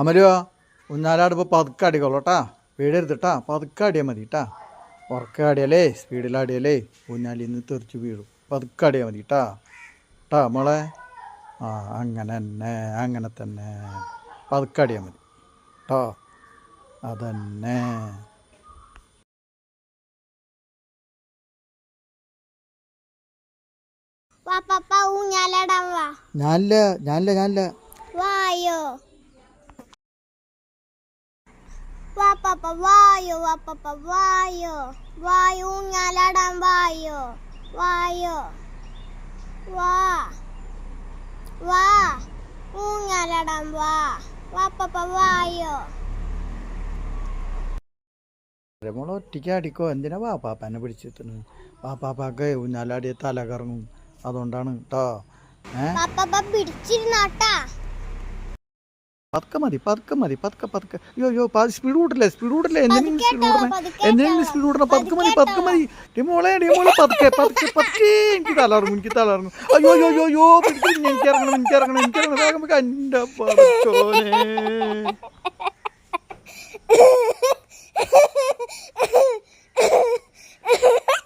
അമലുവോ ഇപ്പോൾ പതുക്കെ അടിക്കോളൂ കേട്ടാ. വീടരുത്തിട്ടാ പതുക്കെ അടിയാൽ മതി കേട്ടാ. ഉറക്കെ ആടിയാലേ സ്പീഡിലാടിയാലേ ഊഞ്ഞാലിൽ നിന്ന് തെറിച്ച് വീഴും. പതുക്കെ അടിയാൽ മതി കേട്ടാ. കേട്ടാ മോളെ. ആ അങ്ങനെ തന്നെ അങ്ങനെ തന്നെ. പതുക്കെ അടിയാൽ മതി. കേട്ടോ അതന്നെ. ഞാനില്ല ഞാനില്ല ഞാനില്ല. വായോ. വായോ വാ വായു. വായോ ഊഞ്ഞാലാടാൻ വായോ. വായോ. വാ. വാ. ഊഞ്ഞാലാടാൻ വാ. വാ വായു. ഒറ്റയ്ക്ക് അടിക്കോ? എന്തിനാ വാപ്പാപ്പനെ പിടിച്ചെത്തുന്നത് വാപ്പാപ്പാക്ക് ഊഞ്ഞാലാടിയ തല കറങ്ങും. അതുകൊണ്ടാണ് കേട്ടോ പിടിച്ചിരുന്നോട്ടാ. പതുക്കെ മതി പതുക്കെ മതി പതുക്കെ പതുക്കെ. അയ്യോ അയ്യോ സ്പീഡ് കൂട്ടില്ലേ സ്പീഡ് കൂട്ടില്ലേ? എന്തെങ്കിലും സ്പീഡ് കൂടണേ. എന്തെങ്കിലും സ്പീഡ് കൂടണം. പതുക്കെ മതി പതുക്കെ മതി. ഡിമോളെ മോളെ ഡി മോളെ പതുക്കെ പതുക്കെ പതുക്കെ. എനിക്ക് തലറങ്ങും എനിക്ക് തലറങ്ങും അയ്യോ അയ്യോ അയ്യോ അയ്യോ എനിക്ക് ഇറങ്ങണം എനിക്ക് ഇറങ്ങണം എനിക്ക് ഇറങ്ങണം എന്റെ പടച്ചോനെ.